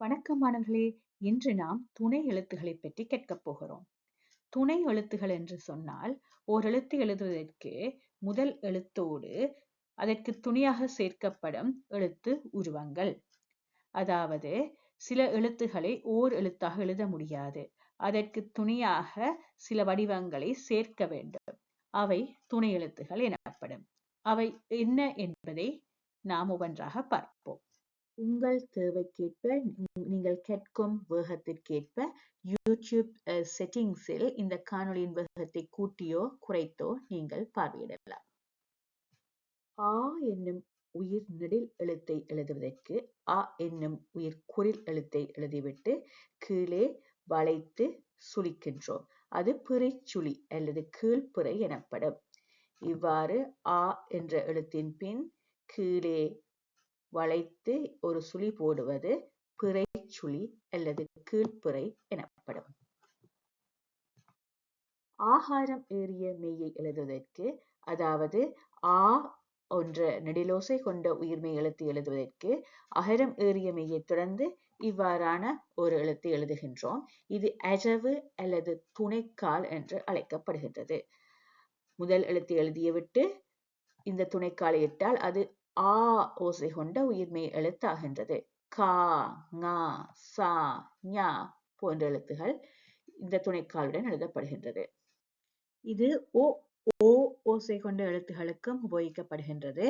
வணக்கம் மாணவர்களே. இன்று நாம் துணை எழுத்துக்களை பற்றி கேட்கப் போகிறோம். துணை எழுத்துகள் என்று சொன்னால் ஓர் எழுத்து எழுதுவதற்கு முதல் எழுத்தோடு அதற்கு துணையாக சேர்க்கப்படும் எழுத்து உருவங்கள். அதாவது சில எழுத்துக்களை ஓர் எழுத்தாக எழுத முடியாது. அதற்கு துணையாக சில வடிவங்களை சேர்க்க வேண்டும். அவை துணை எழுத்துகள் எனப்படும். அவை என்ன என்பதை நாம் ஒவ்வொன்றாக பார்ப்போம். உங்கள் தேவைக்கேற்ப நீங்கள் கேட்கும் வேகத்திற்கேற்ப யூடியூப் செட்டிங்ஸில் இந்த காணொலியின் வேகத்தை கூட்டியோ குறைத்தோ நீங்கள் பார்வையிடலாம். ஆ என்னும் உயிர் நெடில் எழுத்தை எழுதுவதற்கு அ என்னும் உயிர் குரில் எழுத்தை எழுதிவிட்டு கீழே வளைத்து சுழிக்கின்றோம் அது பிறைச்சுழி அல்லது கீழ்ப்புறை எனப்படும். இவ்வாறு ஆ என்ற எழுத்தின் பின் கீழே வளைத்து ஒரு சுழி போடுவது பிறைச்சுழி அல்லது கீழ்ப்பிறை எனப்படும். ஆகாரம் ஏறிய மெய்யை எழுதுவதற்கு அதாவது ஆ என்ற நெடிலோசை கொண்ட உயிர்மை எழுத்து எழுதுவதற்கு அகரம் ஏறிய மெய்யை தொடர்ந்து இவ்வாறான ஒரு எழுத்து எழுதுகின்றோம். இது அஜவு அல்லது துணைக்கால் என்று அழைக்கப்படுகின்றது. முதல் எழுத்து எழுதிய விட்டு இந்த துணைக்காலை இட்டால் அது ஆ ஓசை கொண்ட உயிர்மெய் எழுத்தாகின்றது. கா ngா சா ஞா போன்ற எழுத்துகள் இந்த துணைக்காலுடன் எழுதப்படுகின்றது. இது ஓ ஓ ஓசை கொண்ட எழுத்துகளுக்கும் உபயோகிக்கப்படுகின்றது.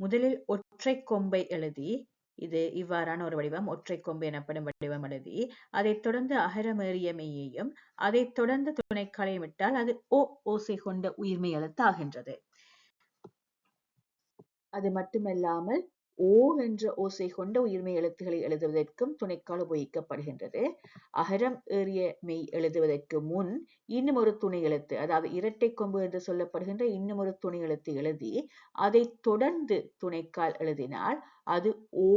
முதலில் ஒற்றை கொம்பை எழுதி இது இவ்வாறான ஒரு வடிவம் ஒற்றை கொம்பு எனப்படும் வடிவம் எழுதி அதைத் தொடர்ந்து அகரமேறிய மெய்யையும் அதைத் தொடர்ந்து துணைக்காலையும் விட்டால் அது ஓ ஓசை கொண்ட உயிர்மெய் எழுத்து ஆகின்றது அது மட்டுமல்லாமல் ஓ என்ற ஓசை கொண்ட உயிர்மெய் எழுத்துக்களை எழுதுவதற்கும் துணைக்கால் உபயோகிக்கப்படுகின்றது. அகரம் ஏறிய மெய் எழுதுவதற்கு முன் இன்னும் ஒரு துணை எழுத்து அதாவது இரட்டை கொம்பு என்று சொல்லப்படுகின்ற இன்னும் ஒரு துணை எழுத்து எழுதி அதை தொடர்ந்து துணைக்கால் எழுதினால் அது ஓ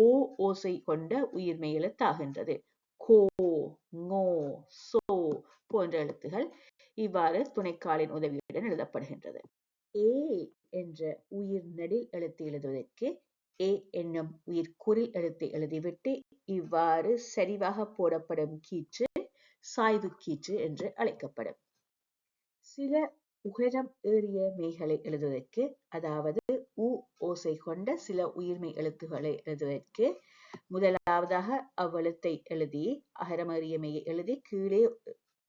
ஓசை கொண்ட உயிர்மெய் எழுத்தாகின்றது. கோ சோ போன்ற எழுத்துகள் இவ்வாறு துணைக்காலின் உதவியுடன் எழுதப்படுகின்றது. ஏ என்ற உயிர் நெடில் எழுத்து எழுதுவதற்கு ஏ என்னும் உயிர் குறில் எழுத்தை எழுதிவிட்டு இவ்வாறு சரிவாக போடப்படும் கீற்று சாய்வு கீற்று என்று அழைக்கப்படும். சில உகரம் ஏறிய மெய்களை எழுதுவதற்கு அதாவது உ ஓசை கொண்ட சில உயிர்மை எழுத்துக்களை எழுதுவதற்கு முதலாவதாக அவ்வெழுத்தை எழுதி அகரமறிய மெய்யை எழுதி கீழே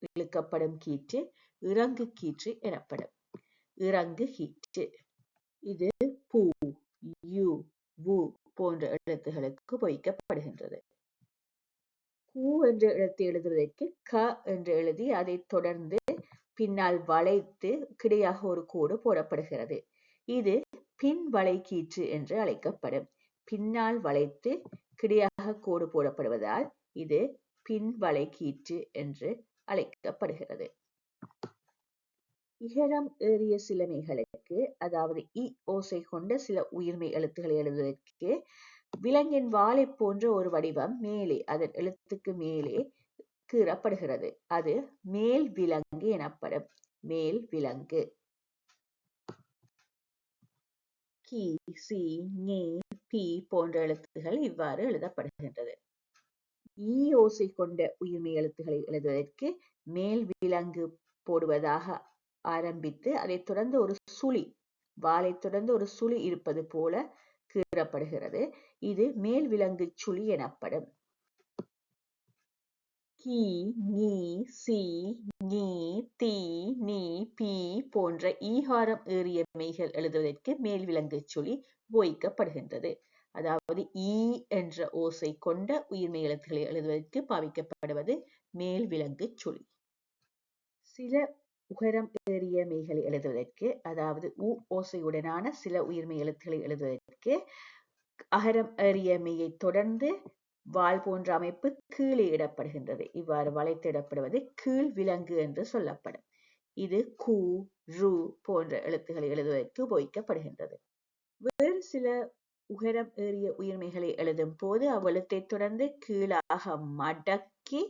இழுக்கப்படும் கீற்று இறங்கு கீற்று எனப்படும். இறங்கு கீற்று. இது பூ யு வு போன்ற எழுத்துகளுக்கு பொய்க்கப்படுகின்றது கு என்ற எழுத்து எழுதுவதற்கு க என்று எழுதி அதை தொடர்ந்து பின்னால் வளைத்து கிடையாக ஒரு கோடு போடப்படுகிறது. இது பின் வளை கீற்று என்று அழைக்கப்படும். பின்னால் வளைத்து கிடையாக கோடு போடப்படுவதால் இது பின் வளை கீற்று என்று அழைக்கப்படுகிறது. இகரம் ஏறிய சிலமைகளுக்கு அதாவது இ ஓசை கொண்ட சில உயிர்மை எழுத்துக்களை எழுதுவதற்கு விலங்கின் வாளை போன்ற ஒரு வடிவம் மேலே அதன் எழுத்துக்கு மேலே கீறப்படுகிறது. அது மேல் விலங்கு எனப்படும். மேல் விலங்கு. கி சி ஞே பி போன்ற எழுத்துகள் இவ்வாறு எழுதப்படுகின்றது. ஈ ஓசை கொண்ட உயிர்மை எழுத்துக்களை எழுதுவதற்கு மேல் விலங்கு போடுவதாக ஆரம்பித்து அதைத் தொடர்ந்து ஒரு சுழி வாளை தொடர்ந்து ஒரு சுழி இருப்பது போல கீறப்படுகிறது. இது மேல் விலங்கு சுழி எனப்படும். கி நீ சி நீ தி நீ பி போன்ற ஈகாரம் ஏறிய மெய்கள் எழுதுவதற்கு மேல் விலங்கு சுழி உபயோகிக்கப்படுகின்றது. அதாவது ஈ என்ற ஓசை கொண்ட உயிர்மை எழுத்துக்களை எழுதுவதற்கு பாவிக்கப்படுவது மேல் விலங்கு சுழி. சில உகரம் ஏறிய மெய்களை எழுதுவதற்கு அதாவது உ ஓசையுடனான சில உயிர்மை எழுத்துக்களை எழுதுவதற்கு அகரம் ஏறிய மெய்யை தொடர்ந்து வால் போன்ற அமைப்பு கீழே இடப்படுகின்றது. இவ்வாறு வளைத்திடப்படுவது கீழ் விலங்கு என்று சொல்லப்படும். இது கு ரு போன்ற எழுத்துக்களை எழுதுவதற்கு உபயோகிக்கப்படுகின்றது. வேறு சில உகரம் ஏறிய உயிர்மைகளை எழுதும் போது அவ்வெழுத்தை தொடர்ந்து கீழாக மடக்கி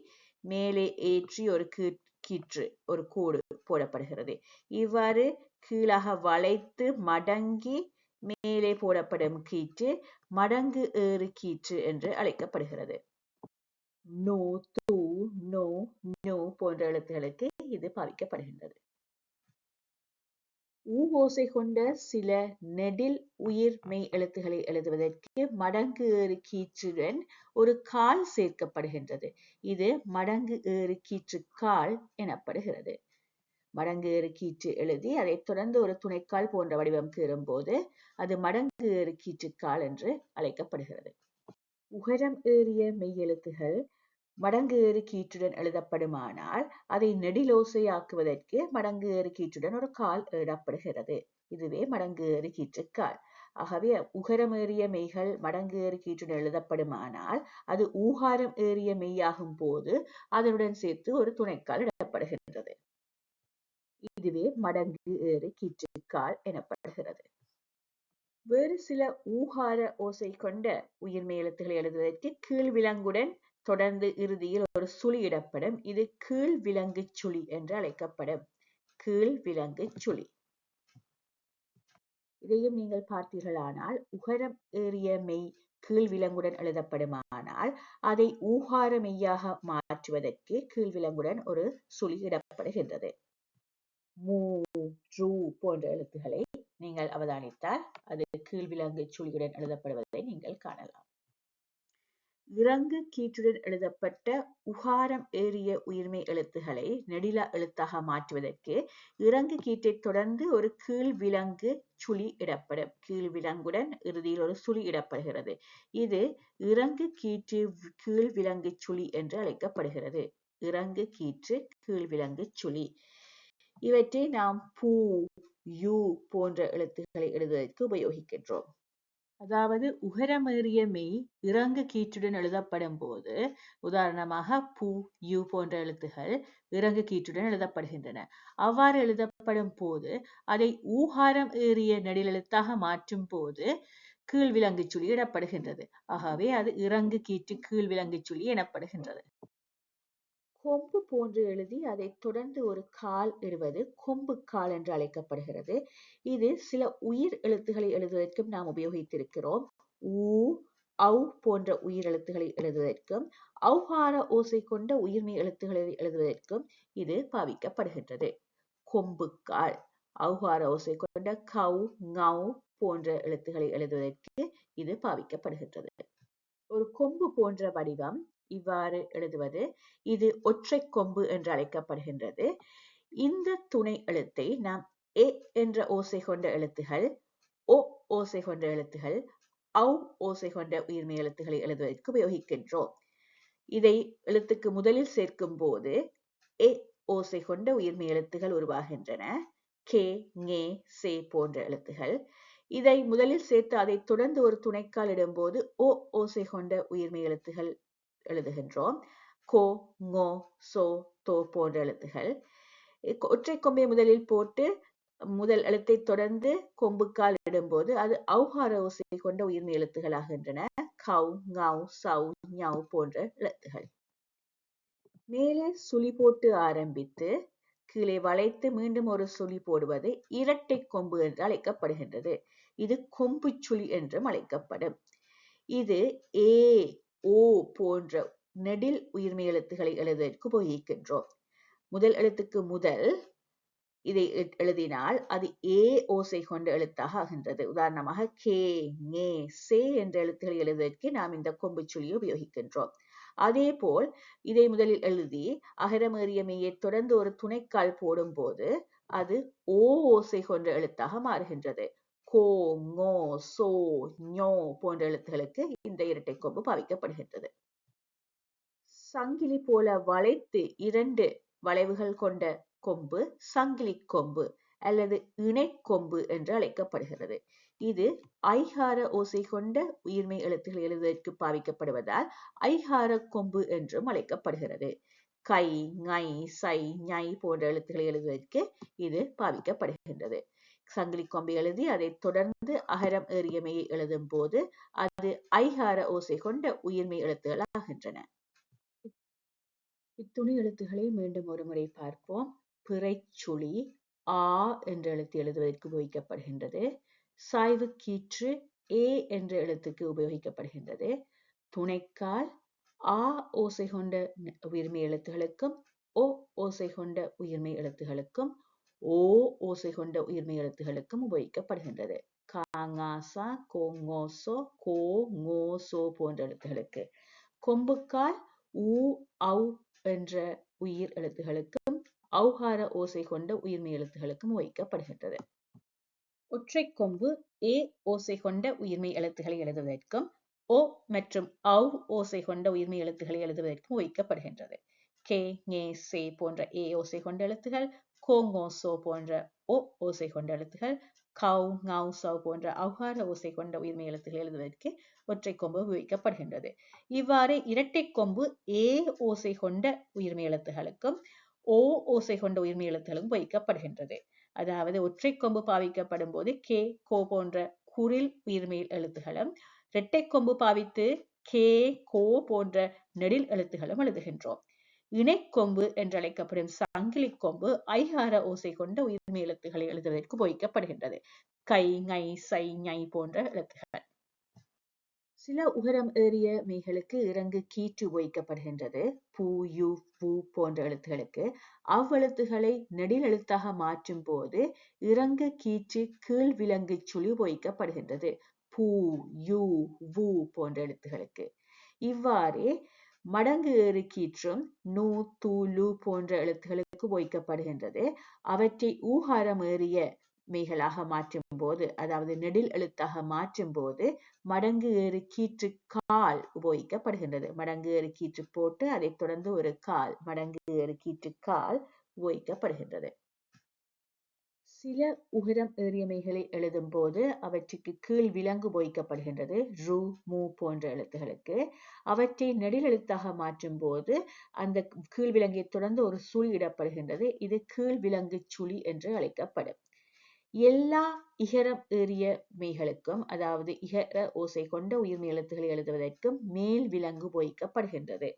மேலே ஏற்றி ஒரு கீழ் கீற்று ஒரு கூடு போடப்படுகிறது. இவ்வாறு கீழாக வளைத்து மடங்கி மேலே போடப்படும் கீற்று மடங்கு ஏறு கீற்று என்று அழைக்கப்படுகிறது. நோ தூ நோ நோ போன்ற எழுத்துகளுக்கு இது பாவிக்கப்படுகின்றது. ஊ கொண்ட சில நெடில் உயிர் மெய் எழுத்துக்களை எழுதுவதற்கு மடங்கு ஏறு கீற்றுடன் ஒரு கால் சேர்க்கப்படுகின்றது. இது மடங்கு ஏறு கீற்று கால் எனப்படுகிறது. மடங்கு ஏறு கீற்று எழுதி அதைத் தொடர்ந்து ஒரு துணைக்கால் போன்ற வடிவம் கீறும்போது அது மடங்கு ஏறு கீற்றுக்கால் என்று அழைக்கப்படுகிறது. உகரம் ஏறிய மெய் எழுத்துகள் மடங்கு ஏறு கீற்றுடன் எழுதப்படுமானால் அதை நெடிலோசையாக்குவதற்கு மடங்கு ஏறு கீற்றுடன் ஒரு கால் ஏறப்படுகிறது. இதுவே மடங்கு ஏறு கீற்றுக்கால் ஆகவே உகரம் ஏறிய மெய்கள் மடங்கு ஏறு கீற்றுடன் எழுதப்படுமானால் அது ஊகாரம் ஏறிய மெய்யாகும் போது அதனுடன் சேர்த்து ஒரு துணைக்கால் இடப்படுகின்றது. இதுவே மடங்கு ஏறு கீற்றுக்கால் எனப்படுகிறது. வேறு சில ஊகார ஓசை கொண்ட உயிர்மெய் எழுத்துக்களை எழுதுவதற்கு கீழ் விலங்குடன் தொடர்ந்து இறுதியில் ஒரு சுழி இடப்படும். இது கீழ் விலங்கு சுழி என்று அழைக்கப்படும். கீழ் விலங்கு சுழி. இதையும் நீங்கள் பார்த்தீர்களானால் உகரம் ஏறிய மெய் கீழ் விலங்குடன் எழுதப்படுமானால் அதை ஊகார மெய்யாக மாற்றுவதற்கு கீழ் விலங்குடன் ஒரு சுழி இடப்படுகின்றது. மூ போன்ற எழுத்துக்களை நீங்கள் அவதானித்தால் அது கீழ் விலங்கு சுழியுடன் எழுதப்படுவதை நீங்கள் காணலாம். இறங்கு கீற்றுடன் எழுதப்பட்ட உகாரம் ஏறிய உயிர்மை எழுத்துக்களை நெடிலா எழுத்தாக மாற்றுவதற்கு இறங்கு கீற்றை தொடர்ந்து ஒரு கீழ் விலங்கு சுழி இடப்படும். கீழ் விலங்குடன் இறுதியில் ஒரு சுழி இடப்படுகிறது. இது இறங்கு கீற்று கீழ் விலங்கு சுழி என்று அழைக்கப்படுகிறது. இறங்கு கீற்று கீழ் விலங்கு சுழி. இவற்றை நாம் பூ யூ போன்ற எழுத்துக்களை எழுதுவதற்கு உபயோகிக்கின்றோம். அதாவது உகரமேறிய மெய் இறங்கு கீற்றுடன் எழுதப்படும் போது உதாரணமாக பூ யூ போன்ற எழுத்துகள் இறங்கு கீற்றுடன் எழுதப்படுகின்றன. அவ்வாறு எழுதப்படும் போது அதை ஊகாரம் ஏறிய நெடிலெழுத்தாக மாற்றும் போது கீழ் விலங்கு சுழி இடப்படுகின்றது. ஆகவே அது இறங்கு கீற்று கீழ் விலங்கு சுழி எனப்படுகின்றது. கொம்பு போன்று எழுதி அதைத் தொடர்ந்து ஒரு கால் இடுவது கொம்பு கால் என்று அழைக்கப்படுகிறது. இது சில உயிர் எழுத்துக்களை எழுதுவதற்கும் நாம் உபயோகித்திருக்கிறோம். ஊ அவு போன்ற உயிர் எழுத்துக்களை எழுதுவதற்கும் ஔகார ஓசை கொண்ட உயிர்மெய் எழுத்துக்களை எழுதுவதற்கும் இது பாவிக்கப்படுகின்றது. கொம்புக்கால் ஔகார ஓசை கொண்ட கவு ngau போன்ற எழுத்துக்களை எழுதுவதற்கு இது பாவிக்கப்படுகின்றது. ஒரு கொம்பு போன்ற வடிவம் இவ்வாறு எழுதுவது. இது ஒற்றை கொம்பு என்று அழைக்கப்படுகின்றது. இந்த துணை எழுத்தை நாம் ஏ என்ற ஓசை கொண்ட எழுத்துகள் ஓ ஓசை கொண்ட எழுத்துகள் ஔ ஓசை கொண்ட உயிர்மை எழுத்துக்களை எழுதுவதற்கு உபயோகிக்கின்றோம். இதை எழுத்துக்கு முதலில் சேர்க்கும் போது ஏ ஓசை கொண்ட உயிர்மெய் எழுத்துகள் உருவாகின்றன. கே ஞே சே போன்ற எழுத்துகள். இதை முதலில் சேர்த்து அதை தொடர்ந்து ஒரு துணைக்கால் இடும்போது ஓ ஓசை கொண்ட உயிர்மை எழுத்துகள் எழுதுகின்றோம். கோ ngோ சோ தோ போன்ற எழுத்துகள். ஒற்றை கொம்பை முதலில் போட்டு முதல் எழுத்தை தொடர்ந்து கொம்புக்கால் இடும்போது அது அவுகார ஓசை கொண்ட உயிர்மை எழுத்துகள் ஆகின்றன கௌ ngau சௌ ஞௌ போன்ற எழுத்துகள். மேலே சுழி போட்டு ஆரம்பித்து கீழே வளைத்து மீண்டும் ஒரு சுழி போடுவது இரட்டை கொம்பு என்று அழைக்கப்படுகின்றது. இது கொம்பு சுழி என்றும் அழைக்கப்படும். இது ஏ ஓ போன்ற நெடில் உயிர்மை எழுத்துக்களை எழுதுவதற்கு உபயோகிக்கின்றோம் முதல் எழுத்துக்கு முதல் இதை எழுதினால் அது ஏ ஓசை கொண்ட எழுத்தாக ஆகின்றது. உதாரணமாக கே ஞே சே என்ற எழுத்துக்களை எழுதுவதற்கு நாம் இந்த கொம்பு சொல்லியை உபயோகிக்கின்றோம். அதே போல் இதை முதலில் எழுதி அகரமேறியமையை தொடர்ந்து ஒரு துணைக்கால் போடும்போது அது ஓ ஓசை கொண்ட எழுத்தாக மாறுகின்றது. கோ ngோ சோ ஞோ போன்ற எழுத்துகளுக்கு இந்த இரட்டை கொம்பு பாவிக்கப்படுகின்றது. சங்கிலி போல வளைத்து இரண்டு வளைவுகள் கொண்ட கொம்பு சங்கிலி கொம்பு அல்லது இணைக்கொம்பு என்று அழைக்கப்படுகிறது. இது ஐஹார ஓசை கொண்ட உயிர்மை எழுத்துக்கள் எழுதுவதற்கு பாவிக்கப்படுவதால் ஐஹார கொம்பு என்றும் அழைக்கப்படுகிறது. கை ஞை சை ஞை போன்ற எழுத்துக்களை எழுதுவதற்கு இது பாவிக்கப்படுகின்றது. சங்கிலி கொம்பை எழுதி அதை தொடர்ந்து அகரம் ஏறிய மெய்யை எழுதும் போது அது ஐகார ஓசை கொண்ட உயிர்மெய் எழுத்துகள் ஆகின்றன இத்துணை எழுத்துக்களை மீண்டும் ஒரு முறை பார்ப்போம். பிறைச்சுழி ஆ என்ற எழுத்து எழுதுவதற்கு உபயோகிக்கப்படுகின்றது. சாய்வு கீற்று ஏ என்ற எழுத்துக்கு உபயோகிக்கப்படுகின்றது. துணைக்கால் ஆ ஓசை கொண்ட உயிர்மெய் எழுத்துகளுக்கும் ஓ ஓசை கொண்ட உயிர்மெய் எழுத்துகளுக்கும் ஓ ஓசை கொண்ட உயிர்மை எழுத்துகளுக்கும் உபயோகிக்கப்படுகின்றது காங்காசா கோங்கோசோ கோ ngோசோ போன்ற எழுத்துகளுக்கு. கொம்புக்கால் ஊ ஔ என்ற உயிர் எழுத்துகளுக்கும் ஔகார ஓசை கொண்ட உயிர்மை எழுத்துகளுக்கும் உபயோகிக்கப்படுகின்றது. ஒற்றை கொம்பு ஏ ஓசை கொண்ட உயிர்மை எழுத்துக்களை எழுதுவதற்கும் ஓ மற்றும் ஔ ஓசை கொண்ட உயிர்மை எழுத்துக்களை எழுதுவதற்கும் உபயோகிக்கப்படுகின்றது. கே ஞே சே போன்ற ஏ ஓசை கொண்ட எழுத்துகள் கோ சோ போன்ற ஓ ஓசை கொண்ட எழுத்துகள் கவு ngau சவ் போன்ற ஔகார ஓசை கொண்ட உயிர்மை எழுத்துக்களை எழுதுவதற்கு ஒற்றைக் கொம்பு உபயோகிக்கப்படுகின்றது. இவ்வாறு இரட்டைக் கொம்பு ஏ ஓசை கொண்ட உயிர்மை எழுத்துகளுக்கும் ஓ ஓசை கொண்ட உயிர்மை எழுத்துகளுக்கும் உபயோகிக்கப்படுகின்றது. அதாவது ஒற்றைக் கொம்பு பாவிக்கப்படும் போது கே கோ போன்ற குரில் உயிர்மை எழுத்துகளும் இரட்டை கொம்பு பாவித்து கே கோ போன்ற நெடில் எழுத்துகளும் எழுதுகின்றோம். இணைக்கொம்பு என்றழைக்கப்படும் சங்கிலி கொம்பு ஐகார ஓசை கொண்ட உயிர்மெய் எழுத்துக்களை எழுதுவதற்கு உபயோகிக்கப்படுகின்றது. கை ngை சை ஞை போன்ற எழுத்துகள் சில உகரம் ஏறிய மெய்களுக்கு இறங்கு கீற்று உபயோகிக்கப்படுகின்றது. பூ யு பூ போன்ற எழுத்துகளுக்கு அவ்வெழுத்துகளை நெடில் எழுத்தாக மாற்றும் போது இறங்கு கீற்று கீழ் விலங்கு சுழி உபயோகிக்கப்படுகின்றது. பூ யூ வு போன்ற எழுத்துகளுக்கு இவ்வாறே மடங்கு ஏறு கீற்றும் நூ தூலு லு போன்ற எழுத்துகளுக்கு ஒய்க்கப்படுகின்றது அவற்றை ஊகாரம் ஏறிய மெய்களாக மாற்றும் போது அதாவது நெடில் எழுத்தாக மாற்றும் போது மடங்கு ஏறு கீற்று கால் உபயோகிக்கப்படுகின்றது. மடங்கு ஏறு கீற்று போட்டு அதைத் தொடர்ந்து ஒரு கால் மடங்கு ஏறு கீற்று கால் உபயோகிக்கப்படுகின்றது. சில உகரம் ஏறியமைகளை எழுதும் போது அவற்றுக்கு கீழ் விலங்கு உபயோகிக்கப்படுகின்றது ரூ மு போன்ற எழுத்துகளுக்கு. அவற்றை நெடில் எழுத்தாக மாற்றும் போது அந்த கீழ் விலங்கை தொடர்ந்து ஒரு சுழி இடப்படுகின்றது. இது கீழ் விலங்கு சுழி என்று அழைக்கப்படும். எல்லா இகரம் ஏறிய மெய்களுக்கும் அதாவது இகர ஓசை கொண்ட உயிர்மை எழுத்துக்களை எழுதுவதற்கும் மேல் விலங்கு உபயோகிக்கப்படுகின்றது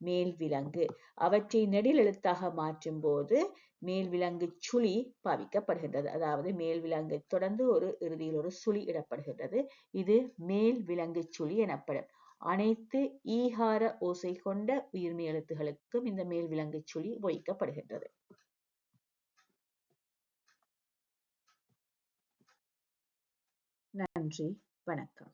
மேல் விலங்கு அவற்றை நெடிலெழுத்தாக மாற்றும் போது மேல் விலங்கு சுழி பாவிக்கப்படுகின்றது. அதாவது மேல் விலங்கை தொடர்ந்து ஒரு இறுதியில் ஒரு சுழி இடப்படுகின்றது. இது மேல் விலங்கு சுழி எனப்படும். அனைத்து ஈகார ஓசை கொண்ட உயிர்மை எழுத்துகளுக்கும் இந்த மேல் விலங்கு சுழி உபயோகிக்கப்படுகின்றது. நன்றி. வணக்கம்.